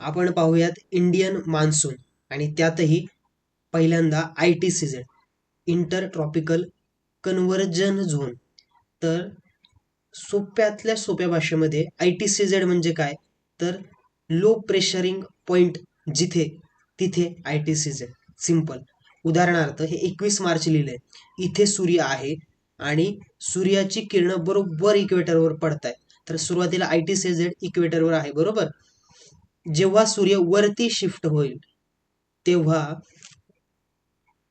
आपण पाहूयात Indian monsoon आणि त्यातही पहिल्यांदा I T C Z inter tropical convergence zone तर सोप्यातल्या सोप्या भाषेमध्ये आय टी सी झेड म्हणजे काय? तर लो प्रेशरिंग पॉईंट जिथे तिथे I T C Z simple उदाहरणार्थ हे एकवीस मार्च लिहिले इथे सूर्य आहे आणि सूर्याची किरणं बरोबर इक्वेटरवर पडत आहे तर सुरुवातीला आय टी सी झेड इक्वेटरवर आहे बरोबर? जेव्हा सूर्य वरती शिफ्ट होईल तेव्हा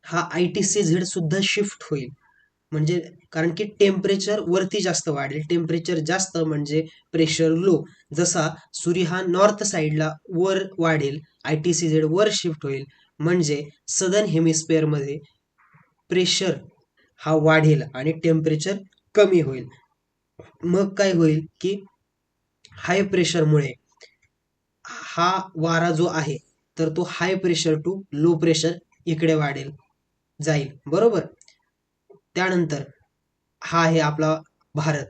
हा आय टी सी झेड सुद्धा शिफ्ट होईल. म्हणजे कारण की टेम्परेचर वरती जास्त वाढेल. टेम्परेचर जास्त म्हणजे प्रेशर लो जसा सूर्य हा नॉर्थ साईडला वर वाढेल आय टी सी झेड वर शिफ्ट होईल. म्हणजे सदर्न हेमिस्फिअरमध्ये प्रेशर हा वाढेल आणि टेम्परेचर कमी होईल. मग काय होईल की हाय प्रेशरमुळे हा वारा जो आहे तर तो high pressure to low pressure इकडे वाढेल जाईल. बरोबर? त्यानंतर हा आहे आपला भारत.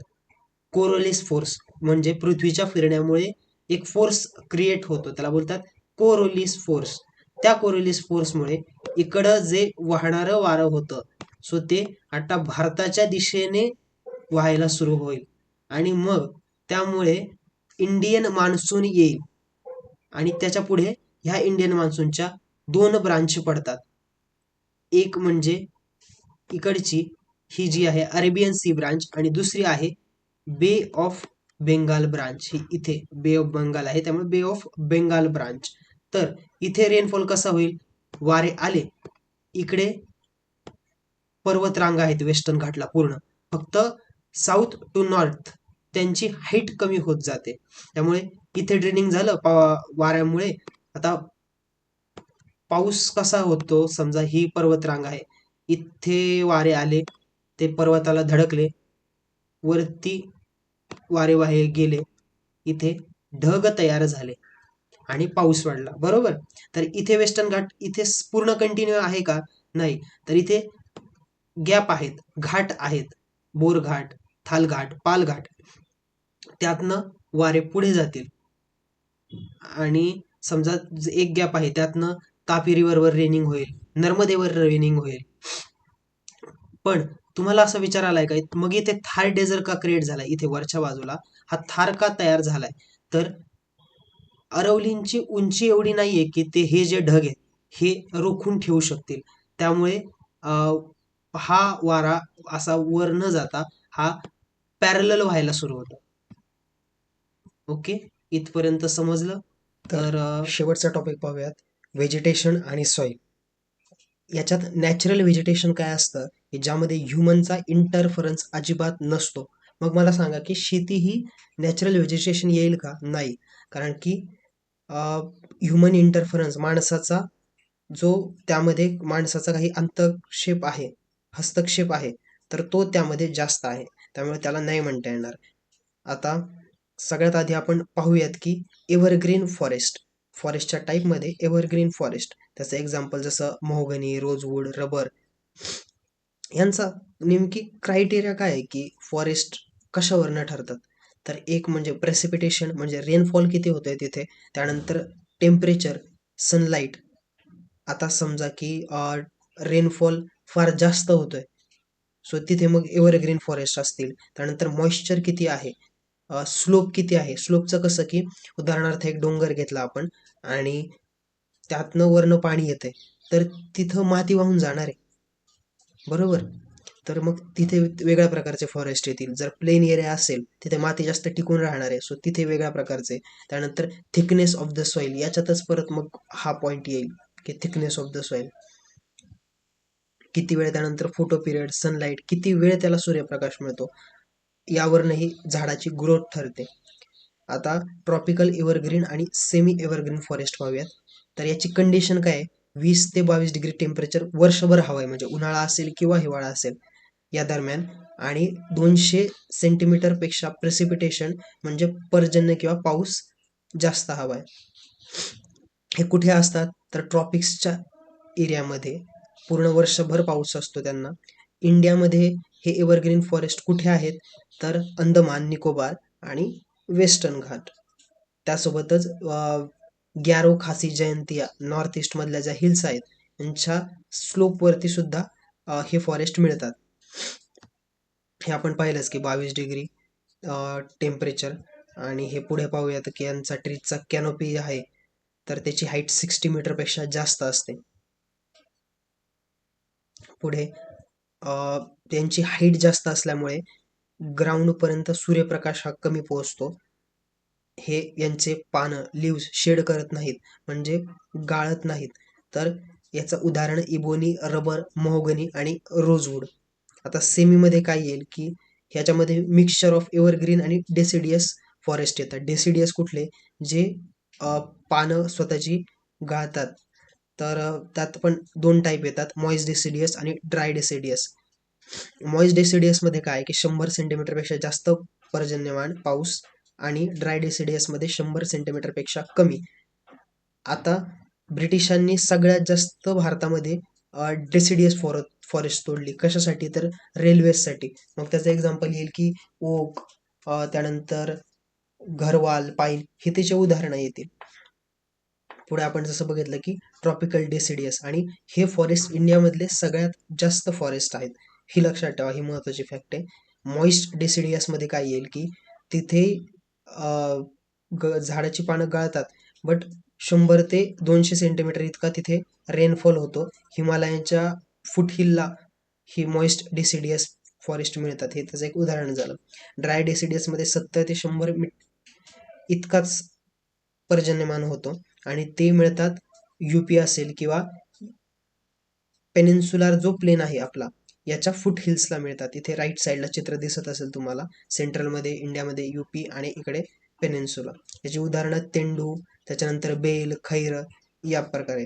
कोरोलिस फोर्स म्हणजे पृथ्वीच्या फिरण्यामुळे एक फोर्स क्रिएट होतो. त्याला बोलतात कोरोलिस फोर्स त्या कोरोलिस फोर्समुळे इकडं जे वाहणारं वारं होतं सो ते आता भारताच्या दिशेने व्हायला सुरू होईल. आणि मग त्यामुळे इंडियन मान्सून येईल. आणि त्याच्या पुढे ह्या इंडियन मान्सूनच्या दोन ब्रांच पडतात. एक म्हणजे इकडची ही जी आहे अरेबियन सी ब्रांच आणि दुसरी आहे बे ऑफ बेंगाल ब्रांच ही इथे बे ऑफ बंगाल आहे त्यामुळे बे ऑफ बेंगाल ब्रांच तर इथे रेनफॉल कसा होईल? वारे आले. इकडे पर्वतरांगा आहेत वेस्टर्न घाटला पूर्ण. फक्त साऊथ टू नॉर्थ त्यांची हाईट कमी होत जाते. त्यामुळे इथे ड्रेनिंग झालं पा वाऱ्यामुळे आता पाऊस कसा होतो समजा ही पर्वतरांग आहे इथे वारे आले ते पर्वताला धडकले वरती वारे वाहे गेले इथे ढग तयार झाले आणि पाऊस वाढला. बरोबर? तर इथे वेस्टर्न घाट इथे पूर्ण कंटिन्यू आहे का? नाही. तर इथे गॅप आहेत घाट आहेत. बोरघाट थालघाट पालघाट. त्यातनं वारे पुढे जातील. आणि समजा एक गॅप आहे त्यातनं तापी रिव्हरवर रेनिंग होईल नर्मदेवर रेनिंग होईल. पण तुम्हाला असं विचार आलाय का मग इथे थार डेझर का क्रिएट झालाय? इथे वरच्या बाजूला हा थार का तयार झालाय? तर अरवलींची उंची एवढी नाहीये की ते हे जे ढग आहेत हे रोखून ठेवू शकतील. त्यामुळे हा वारा असा वर न जाता हा पॅरल व्हायला सुरू होतो. ओके. इथपर्यंत समजलं? तर शेवटचा टॉपिक पाहूयात. व्हेजिटेशन आणि सॉईल याच्यात नॅचरल व्हेजिटेशन काय असतं? की ज्यामध्ये ह्युमनचा इंटरफरन्स अजिबात नसतो. मग मला सांगा की शेती ही नॅचरल व्हेजिटेशन येईल का? नाही. कारण की ह्युमन इंटरफरन्स माणसाचा जो त्यामध्ये माणसाचा काही अंतक्षेप आहे हस्तक्षेप आहे तर तो त्यामध्ये जास्त आहे. त्यामुळे त्याला नाही म्हणता येणार. आता सगळ्यात आधी आपण पाहूयात की एव्हरग्रीन फॉरेस्ट फॉरेस्टच्या टाईपमध्ये एव्हरग्रीन फॉरेस्ट त्याचं एक्झाम्पल जसं मोहगनी रोजवूड रबर यांचा नेमकी क्रायटेरिया काय आहे की फॉरेस्ट कशावरनं ठरतात? तर एक म्हणजे प्रेसिपिटेशन म्हणजे रेनफॉल किती होतोय तिथे त्यानंतर टेम्परेचर सनलाईट आता समजा की रेनफॉल फार जास्त होतोय. सो तिथे मग एव्हरग्रीन फॉरेस्ट असतील. त्यानंतर मॉइश्चर किती आहे? स्लोप किती आहे? स्लोपचं कसं की उदाहरणार्थ एक डोंगर घेतला आपण आणि त्यातनं वरनं पाणी येतंय तर तिथं माती वाहून जाणार आहे. बरोबर? तर मग तिथे वेगळ्या प्रकारचे फॉरेस्ट येतील. जर प्लेन एरिया असेल तिथे माती जास्त टिकून राहणार आहे. सो तिथे वेगळ्या प्रकारचे. त्यानंतर थिकनेस ऑफ द सॉईल याच्यातच परत मग हा पॉईंट येईल की थिकनेस ऑफ द सॉईल किती वेळ त्यानंतर फोटो पिरियड सनलाईट किती वेळ त्याला सूर्यप्रकाश मिळतो? यावरूनही झाडाची ग्रोथ ठरते. आता ट्रॉपिकल एव्हरग्रीन आणि सेमी एव्हरग्रीन फॉरेस्ट पाहूयात. तर याची कंडिशन काय आहे? वीस ते बावीस डिग्री टेम्परेचर वर्षभर हवं आहे. म्हणजे उन्हाळा असेल किंवा हिवाळा असेल. या दरम्यान. आणि दोनशे सेंटीमीटरपेक्षा प्रेसिपिटेशन म्हणजे पर्जन्य किंवा पाऊस जास्त हवा आहे. हे कुठे असतात? तर ट्रॉपिक्सच्या एरियामध्ये पूर्ण वर्षभर पाऊस असतो त्यांना. इंडियामध्ये हे एव्हरग्रीन फॉरेस्ट कुठे आहेत? तर अंदमान निकोबार आणि वेस्टर्न घाट. त्यासोबतच ग्यारो खासी जयंतिया नॉर्थ ईस्ट मधल्या ज्या हिल्स आहेत यांच्या स्लोपवरती सुद्धा हे फॉरेस्ट मिळतात. हे आपण पाहिलंच की बावीस डिग्री टेम्परेचर आणि हे पुढे पाहूयात की यांचा ट्रीजचा कॅनोपी आहे तर त्याची हाईट सिक्स्टी मीटरपेक्षा जास्त असते. पुढे त्यांची हाईट जास्त असल्यामुळे ग्राउंडपर्यंत सूर्यप्रकाश हा कमी पोहोचतो. हे यांचे पानं लिव्ज शेड करत नाहीत म्हणजे गाळत नाहीत. तर याचं उदाहरण इबोनी रबर मोहगनी आणि रोजवूड आता सेमीमध्ये काय येईल की ह्याच्यामध्ये मिक्सचर ऑफ एव्हरग्रीन आणि डेसिडियस फॉरेस्ट येतात डेसिडियस कुठले? जे पानं स्वतःची गाळतात. तर त्यात पण दोन टाईप येतात मॉइस डेसिडियस आणि ड्राय डेसिडियस मॉइस डेसिडियसमध्ये काय की शंभर सेंटीमीटरपेक्षा जास्त पर्जन्यमान पाऊस आणि ड्राय डेसिडियसमध्ये शंभर सेंटीमीटरपेक्षा कमी. आता ब्रिटिशांनी सगळ्यात जास्त भारतामध्ये डेसिडियस फॉर फॉरेस्ट तोडली. कशासाठी? तर रेल्वेसाठी मग त्याचं एक्झाम्पल येईल की ओक त्यानंतर घरवाल पाईन हे त्याचे उदाहरणं येतील. पुढे आपण जसं बघितलं की ट्रॉपिकल डेसिडियस आणि हे फॉरेस्ट इंडियामधले सगळ्यात जास्त फॉरेस्ट आहेत. ही लक्षात ठेवा ही महत्वाची फॅक्ट आहे. मॉइस्ट डेसिडियसमध्ये काय येईल की तिथे ग झाडाची पानं गळतात बट शंभर ते दोनशे सेंटीमीटर इतका तिथे रेनफॉल होतो. हिमालयाच्या फुटहिलला ही मॉइस्ट डेसिडियस फॉरेस्ट मिळतात. हे त्याचं एक उदाहरण झालं. ड्राय डेसिडियसमध्ये सत्तर ते शंभर मी इतकाच पर्जन्यमान होतो. आणि ते मिळतात युपी असेल किंवा पेनिन्सुलार जो प्लेन आहे आपला याच्या फुट हिल्सला मिळतात. इथे राईट साईडला चित्र दिसत असेल तुम्हाला सेंट्रलमध्ये इंडियामध्ये यूपी आणि इकडे पेनिन्सुला याची उदाहरणं तेंडू त्याच्यानंतर बेल खैर या प्रकारे.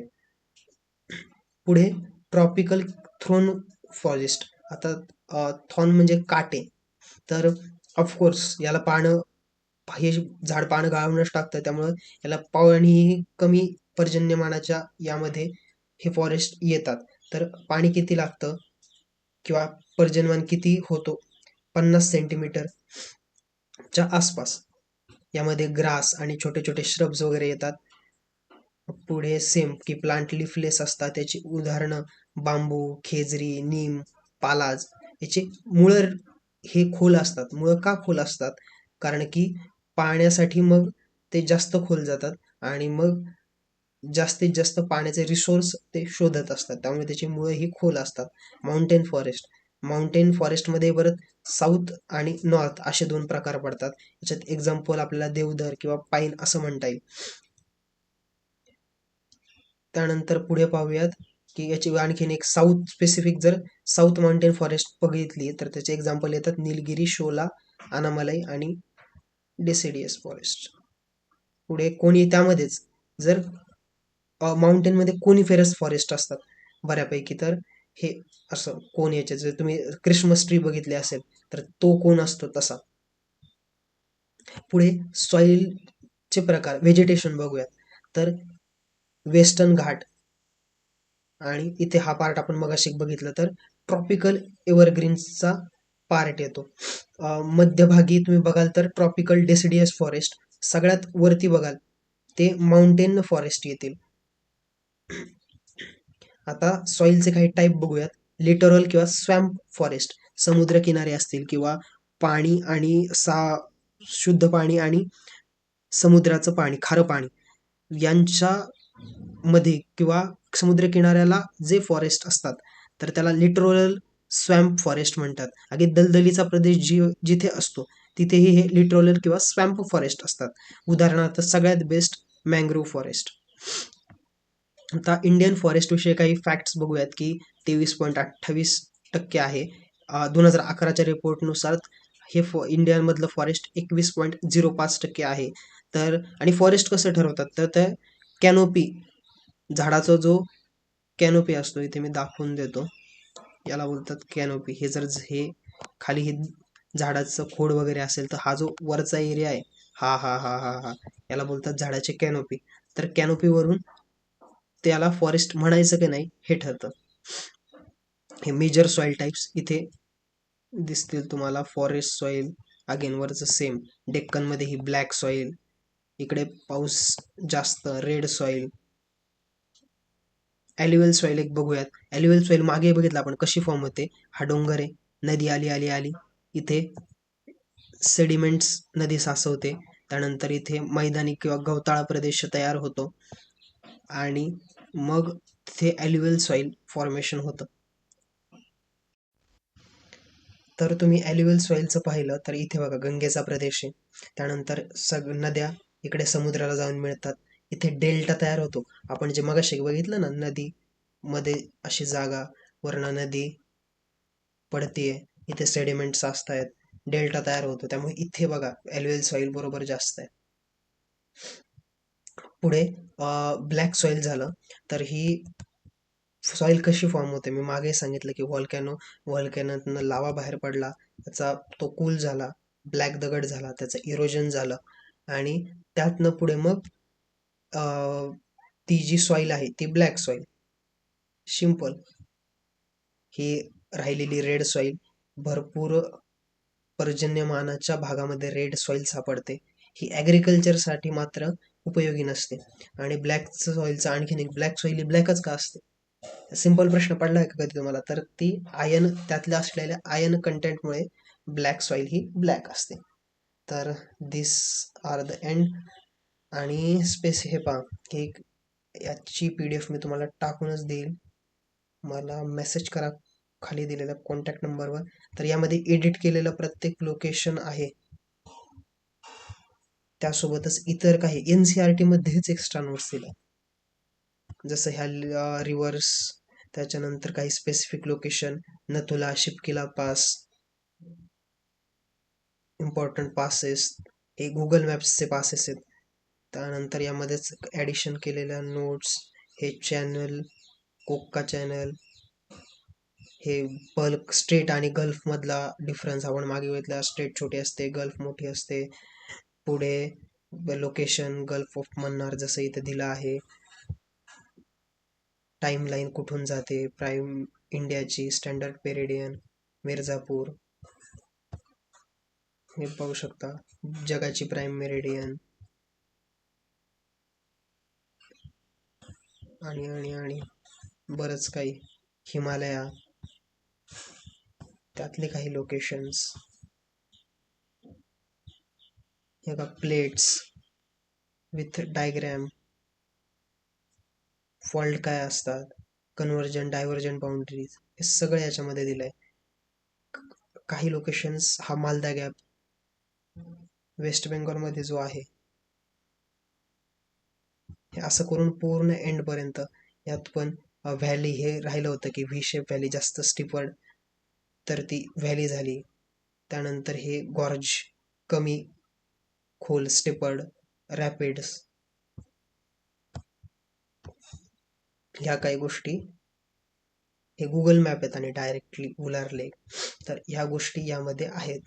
पुढे ट्रॉपिकल थ्रोन फॉरेस्ट आता थॉन म्हणजे काटे. तर ऑफकोर्स याला पाहणं हे झाड पानं गाळूनच टाकतं त्यामुळं याला पाणी कमी पर्जन्यमानाच्या यामध्ये हे फॉरेस्ट येतात. तर पाणी किती लागतं? किंवा पर्जन्यमान किती होतो? पन्नास सेंटीमीटरच्या आसपास. यामध्ये ग्रास आणि छोटे छोटे श्रब्स वगैरे येतात. पुढे सेम की प्लांट लिफलेस असतात. त्याची उदाहरणं बांबू खेजरी नीम पालाज. याचे मुळं हे खोल असतात. मुळं का खोल असतात? कारण की पाण्यासाठी मग ते जास्त खोल जातात आणि मग जास्तीत जास्त पाण्याचे रिसोर्स ते शोधत असतात. त्यामुळे त्याची मुळं ही खोल असतात. माउंटेन फॉरेस्ट माउंटेन फॉरेस्टमध्ये परत साऊथ आणि नॉर्थ असे दोन प्रकार पडतात. याच्यात एक्झाम्पल आपल्याला देवधर किंवा पाईन असं म्हणता येईल. त्यानंतर पुढे पाहूयात की याची आणखीन एक साऊथ स्पेसिफिक जर साऊथ माउंटेन फॉरेस्ट बघितली तर त्याचे एक्झाम्पल येतात. निलगिरी शोला अनामलाई आणि डेसिडियस फॉरेस्ट पुढे कोणी त्यामध्येच जर माउंटेनमध्ये कोनिफेरस फॉरेस्ट असतात बऱ्यापैकी तर हे असं कोण याचे जर तुम्ही क्रिसमस ट्री बघितले असेल तर तो कोण असतो तसा. पुढे सॉइलचे प्रकार व्हेजिटेशन बघूयात. तर वेस्टर्न घाट आणि इथे हा पार्ट आपण मगाशी बघितलं तर ट्रॉपिकल एव्हरग्रीन्सचा पार्ट येतो. मध्यभागी तुम्ही बघाल तर ट्रॉपिकल डेसिडियस फॉरेस्ट सगळ्यात वरती बघाल ते माउंटेन फॉरेस्ट येतील. आता सॉइलचे काही टाईप बघूयात. लिटरल किंवा स्वॅम्प फॉरेस्ट समुद्र किनारे असतील किंवा पाणी आणि सा शुद्ध पाणी आणि समुद्राचं पाणी खारं पाणी यांच्या मध्ये किंवा समुद्र किनाऱ्याला जे फॉरेस्ट असतात तर त्याला लिटरल स्वॅम्प फॉरेस्ट म्हणतात. आणि दलदलीचा प्रदेश जी जिथे असतो तिथेही हे लिटरोलर किंवा स्वॅम्प फॉरेस्ट असतात. उदाहरणार्थ सगळ्यात बेस्ट मँग्रोव्ह फॉरेस्ट आता इंडियन फॉरेस्ट विषयी काही फॅक्ट्स बघूयात की तेवीस पॉईंट अठ्ठावीस टक्के आहे. दोन हजार अकराच्या रिपोर्टनुसार हे फॉ इंडियामधलं फॉरेस्ट एकवीस पॉईंट झिरो पाच टक्के आहे. तर आणि फॉरेस्ट कसं ठरवतात? तर ते कॅनोपी झाडाचा जो कॅनोपी असतो इथे मी दाखवून देतो. याला बोलतात कॅनोपी हे जर हे खाली हे झाडाचं खोड वगैरे असेल तर हा जो वरचा एरिया आहे हा हा हा हा हा याला बोलतात झाडाचे कॅनोपी तर कॅनोपीवरून त्याला फॉरेस्ट म्हणायचं की नाही हे ठरतं. हे मेजर सॉइल टाईप्स इथे दिसतील तुम्हाला. फॉरेस्ट सॉइल अगेन वरचं सेम डेक्कनमध्ये ही ब्लॅक सॉइल इकडे पाऊस जास्त रेड सॉइल ॲल्युअल सॉइल एक बघूयात. ॲल्युअल सॉइल मागे बघितलं आपण कशी फॉर्म होते? हा डोंगर आहे नदी आली आली आली. इथे सेडिमेंट्स नदी साचवते. त्यानंतर इथे मैदानी किंवा गवताळा प्रदेश तयार होतो. आणि मग तिथे ॲल्युअल सॉइल फॉर्मेशन होतं. तर तुम्ही ॲल्युअल सॉइलचं पाहिलं तर इथे बघा गंगेचा प्रदेश आहे. त्यानंतर सग नद्या इकडे समुद्राला जाऊन मिळतात. इथे डेल्टा तयार होतो. आपण जे मगाशी बघितलं ना नदी मध्ये अशी जागा वर्ण नदी पडतीये इथे सेडिमेंट्स असतायत डेल्टा तयार होतो. त्यामुळे इथे बघा ॲल्युअल सॉइल बरोबर जास्त आहे. पुढे ब्लॅक सॉइल झालं. तर ही सॉइल कशी फॉर्म होते? मी मागे सांगितलं की व्हॉल्कॅनो व्हॉल्कॅनोतनं लावा बाहेर पडला त्याचा तो कूल झाला ब्लॅक दगड झाला त्याचं इरोजन झालं. आणि त्यातनं पुढे मग ती जी सॉइल आहे ती ब्लॅक सॉईल सिंपल ही राहिलेली रेड सॉइल भरपूर पर्जन्यमानाच्या भागामध्ये रेड सॉईल सापडते. ही ॲग्रिकल्चरसाठी मात्र उपयोगी नसते. आणि ब्लॅक सॉईलचं आणखीन एक ब्लॅक सॉईल ही ब्लॅकच का असते? सिंपल प्रश्न पडलाय का कधी तुम्हाला? तर ती आयन त्यातल्या असलेल्या आयन कंटेंटमुळे ब्लॅक सॉईल ही ब्लॅक असते. तर दिस आर द एंड आणि स्पेस हे पहा की एक याची पी डी एफ मी तुम्हाला टाकूनच देईल. मला मेसेज करा खाली दिलेल्या कॉन्टॅक्ट नंबरवर तर यामध्ये एडिट केलेलं प्रत्येक लोकेशन आहे. त्यासोबतच इतर काही एन सी आर टीमध्येच एक्स्ट्रा नोट्स दिल्या जसं ह्या रिव्हर्स त्याच्यानंतर काही specific location Nathu La Shipki La pass important passes हे गुगल मॅप्सचे पासेस आहेत. त्यानंतर यामध्येच ॲडिशन केलेल्या नोट्स हे चॅनल कोक्का चॅनल हे बल्क स्टेट आणि गल्फमधला डिफरन्स आपण मागे बघितला स्टेट छोटी असते गल्फ मोठी असते. पुढे लोकेशन गल्फ ऑफ मन्नार जसं इथं दिलं आहे. टाईमलाईन कुठून जाते? प्राईम इंडियाची स्टँडर्ड पेरेडियन मिर्झापूर. हे पाहू शकता. जगाची प्राईम मेरेडियन आणि आणि आणि. बरंच काही. हिमालया. त्यातले काही लोकेशन्स हे का प्लेट्स विथ डायग्रॅम फॉल्ट काय असतात? कन्व्हर्जन डायव्हर्जन बाउंड्रीज हे सगळं याच्यामध्ये दिलंय. आहे काही लोकेशन्स हा मालदा गॅप वेस्ट बेंगॉलमध्ये जो आहे हे असं करून पूर्ण एंडपर्यंत यात पण व्हॅली हे राहिलं होतं की व्ही शेप व्हॅली जास्त स्टिपर्ड तर ती व्हॅली झाली. त्यानंतर हे गॉर्ज कमी खोल स्टिपर्ड रॅपिड्स ह्या काही गोष्टी हे गुगल मॅप आहेत आणि डायरेक्टली उलारले. तर ह्या गोष्टी यामध्ये आहेत.